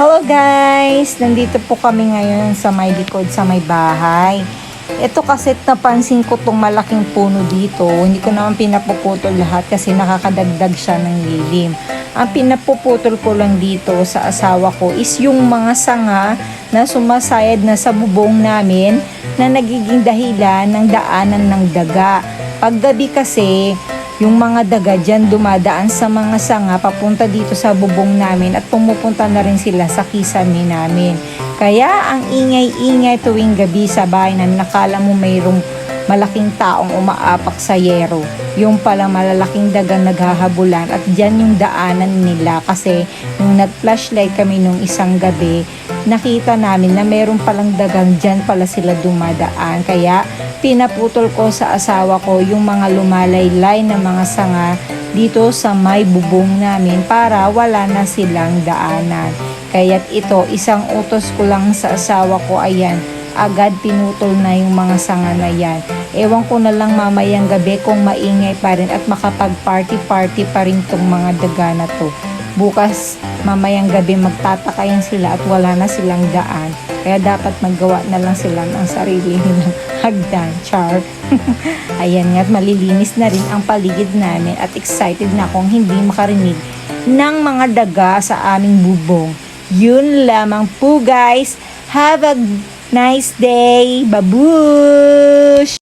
Hello guys! Nandito po kami ngayon sa may likod sa may bahay. Ito kasi napansin ko tong malaking puno dito. Hindi ko naman pinapuputol lahat kasi nakakadagdag siya ng lilim. Ang pinapuputol ko lang dito sa asawa ko is yung mga sanga na sumasayad na sa bubong namin na nagiging dahilan ng daanan ng daga. Paggabi kasi, yung mga daga dyan dumadaan sa mga sanga papunta dito sa bubong namin at pumupunta na rin sila sa kisame namin. Kaya ang ingay-ingay tuwing gabi sa bahay na nakala mo mayroong malaking taong umaapak sa yero. Yung pala malalaking dagang naghahabulan at dyan yung daanan nila kasi nung nag-flashlight kami nung isang gabi, nakita namin na meron palang dagang dyan pala sila dumadaan. Kaya pinaputol ko sa asawa ko yung mga lumalaylay na mga sanga dito sa may bubong namin para wala na silang daanan. Kaya't ito, isang utos ko lang sa asawa ko, ayan, agad pinutol na yung mga sanga na yan. Ewan ko na lang mamayang gabi kung maingay pa rin at makapag-party-party pa rin tong mga daga na to. Bukas, mamayang gabi magtataka yan sila at wala na silang daan. Kaya dapat maggawa na lang sila ng sarili nilang hagdan, char. Ayan nga, at malilinis na rin ang paligid namin at excited na akong hindi makarinig ng mga daga sa aming bubong. Yun lamang po guys. Have a nice day. Babush!